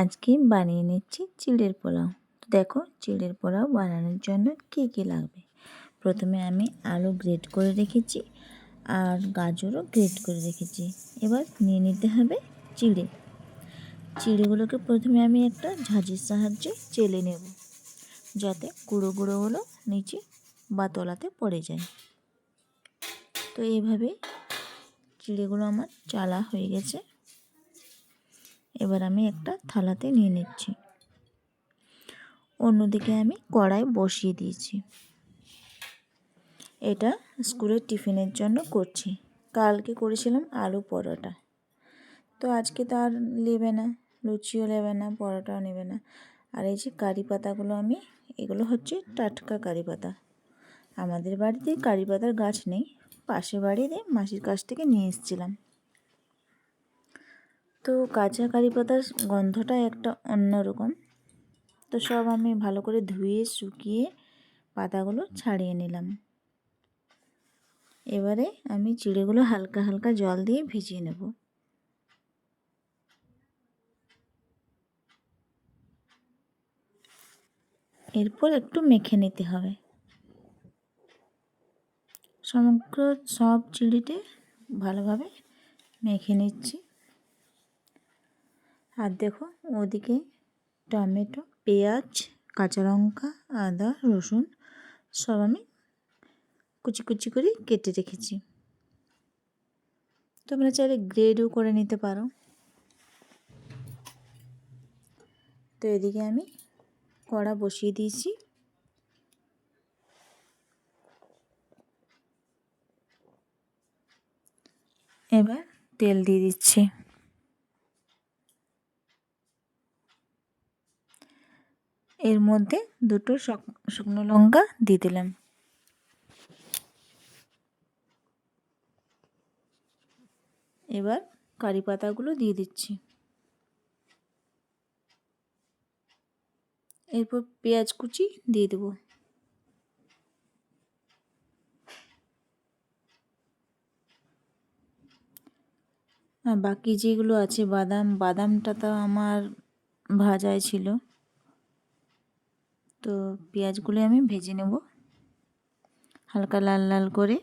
আজকে বানিয়ে নিচ্ছি চিড়ের পোলাও। তো দেখো চিড়ের পোলাও বানানোর জন্য কী কী লাগবে? প্রথমে আমি আলু গ্রেট করে রেখেছি আর গাজরও গ্রেট করে রেখেছি। এবার নিয়ে নিতে হবে চিড়ে। চিড়েগুলোকে প্রথমে আমি একটা ঝাঁঝির সাহায্যে চেলে নেব যাতে গুঁড়ো গুঁড়োগুলো নিচে বা তলাতে পড়ে যায়। তো এইভাবে চিড়েগুলো আমার চালা হয়ে গেছে। এবার আমি একটা থালাতে নিয়ে নিচ্ছি। অন্যদিকে আমি কড়াই বসিয়ে দিয়েছি। এটা স্কুলের টিফিনের জন্য করছি। কালকে করেছিলাম আলু পরোটা। তো আজকে তো আর নেবে না, লুচিও নেবে না, পরোটাও নেবে না। আর এই যে কারি পাতাগুলো আমি, এগুলো হচ্ছে টাটকা কারি পাতা। আমাদের বাড়িতে কারি পাতার গাছ নেই, পাশের বাড়িতে মাসির কাছ থেকে নিয়ে এসেছিলাম। তো কাঁচা কারি পাতার গন্ধটা একটা অন্যরকম তো সব আমি ভালো করে ধুয়ে, শুকিয়ে পাতাগুলো ছাড়িয়ে নিলাম। এবারে আমি চিড়েগুলো হালকা হালকা জল দিয়ে ভিজিয়ে নেব। এরপর একটু মেখে নিতে হবে। সমগ্র সব চিড়িতে ভালোভাবে মেখে নিচ্ছি। আর দেখো ওদিকে টমেটো, পেঁয়াজ, কাঁচা লঙ্কা, আদা, রসুন সব আমি কুচি কুচি করে কেটে রেখেছি। তোমরা চাইলে গ্রেডও করে নিতে পারো। তো এদিকে আমি কড়া বসিয়ে দিয়েছি। এবার তেল দিয়ে দিচ্ছি। এর মধ্যে দুটো শুকনো লঙ্কা দিয়ে দিলাম। এবার কারি পাতাগুলো দিয়ে দিচ্ছি। এরপর পেঁয়াজ কুচি দিয়ে দেবো। আর বাকি যেগুলো আছে বাদাম, বাদামটা তো আমার ভাজাই ছিল। তো পেঁয়াজগুলো আমি ভেজে নেব। হালকা লাল লাল করে।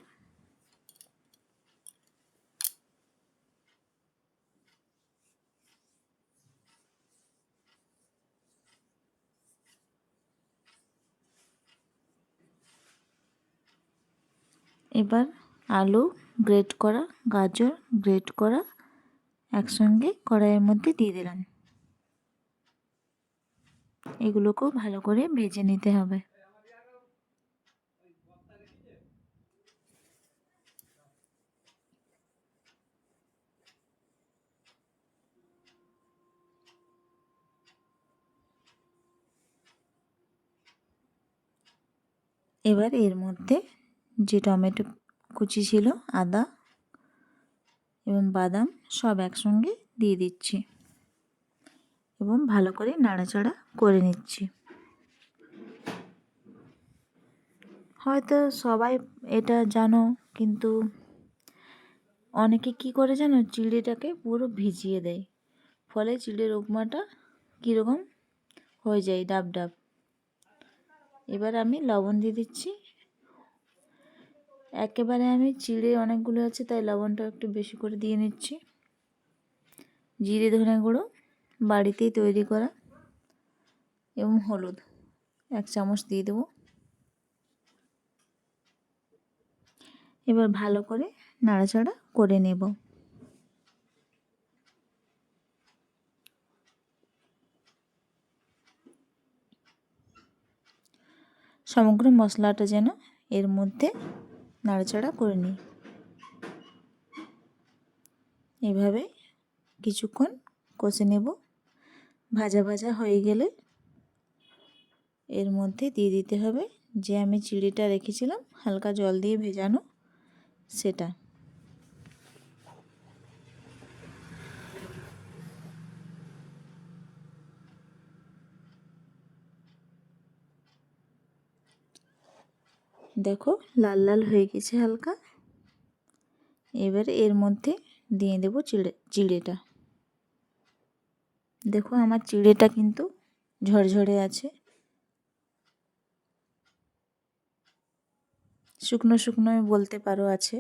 এবার আলু গ্রেট করা, গাজর গ্রেট করা একসঙ্গে কড়াইয়ের মধ্যে দিয়ে দিলাম। এগুলোকেও ভালো করে ভেজে নিতে হবে। এবার এর মধ্যে যে টমেটো কুচি ছিল, আদা এবং বাদাম সব একসঙ্গে দিয়ে দিচ্ছি। এবং ভালো করে নাড়াচাড়া করে নিচ্ছি। হয়তো সবাই এটা জানো, কিন্তু অনেকে কি করে জানো, চিড়েটাকে পুরো ভিজিয়ে দেয়। ফলে চিড়ের উপমাটা কীরকম হয়ে যায়, ডাব ডাব। এবার আমি লবণ দিয়ে দিচ্ছি। একেবারে আমি চিড়ে অনেকগুলো আছে, তাই লবণটা একটু বেশি করে দিয়ে নিচ্ছি। জিরে ধনে গুঁড়ো। বাড়িতেই তৈরি করা এবং হলুদ। এক চামচ দিয়ে দেবো। এবার ভালো করে নাড়াচাড়া করে নেব। সমগ্র মশলাটা যেন এর মধ্যে নাড়াচাড়া করে নিই। এভাবে কিছুক্ষণ কষে নেব। ভাজা ভাজা হয়ে গেলে এর মধ্যে দিয়ে দিতে হবে যে আমি চিড়িটা রেখেছিলাম, হালকা জল দিয়ে ভেজানো সেটা। দেখো লাল লাল হয়ে গেছে হালকা। এবার এর মধ্যে দিয়ে দেবো চিড়ে, চিড়েটা। দেখো আমার চিড়েটা কিন্তু ঝরঝরে আছে। শুকনো শুকনোই বলতে পারো আছে।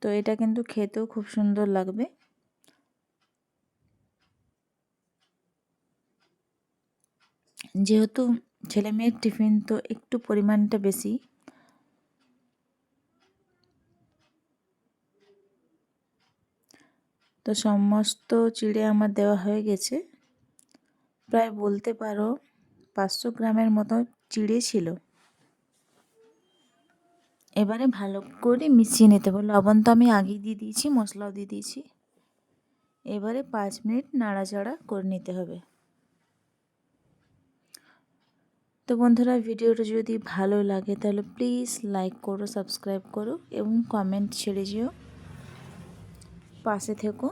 তো এটা কিন্তু খেতেও খুব সুন্দর লাগবে। যেহেতু ছেলে মেয়ের টিফিন তো একটু পরিমাণটা বেশি তো সমস্ত চিড়ে আমার দেওয়া হয়ে গেছে। প্রায় বলতে পারো পাঁচশো গ্রামের মতো চিড়ে ছিল। এবারে ভালো করে মিশিয়ে নিতে হবে। লবণ তো আমি আগেই দিয়ে দিয়েছি, মশলাও দিয়ে দিয়েছি। এবারে পাঁচ মিনিট নাড়াচাড়া করে নিতে হবে। তো বন্ধুরা, ভিডিওটা যদি ভালো লাগে তাহলে প্লিজ লাইক করো সাবস্ক্রাইব করো এবং কমেন্ট ছেড়ে যেও। পাশে থেকো।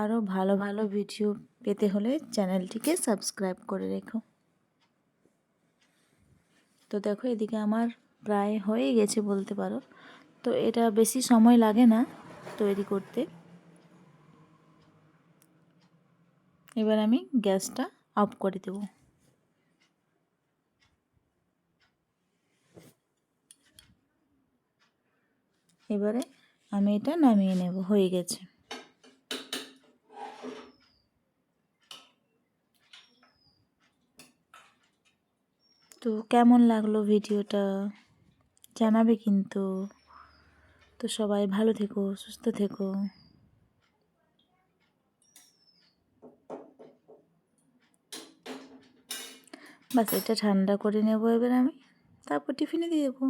আরও ভালো ভালো ভিডিও পেতে হলে চ্যানেলটিকে সাবস্ক্রাইব করে রেখো। তো দেখো, এদিকে আমার প্রায় হয়ে গেছে বলতে পারো। তো এটা বেশি সময় লাগে না তৈরি করতে। এবার আমি গ্যাসটা অফ করে দেব। এবারে আমি এটা নামিয়ে নেব, হয়ে গেছে। তো কেমন লাগল ভিডিওটা? জানাবে কিন্তু। তো সবাই ভালো থেকো, সুস্থ থেকো। বাস, এটা ঠান্ডা করে নেব এবার আমি, তারপর টিফিনে দিয়ে দেবো।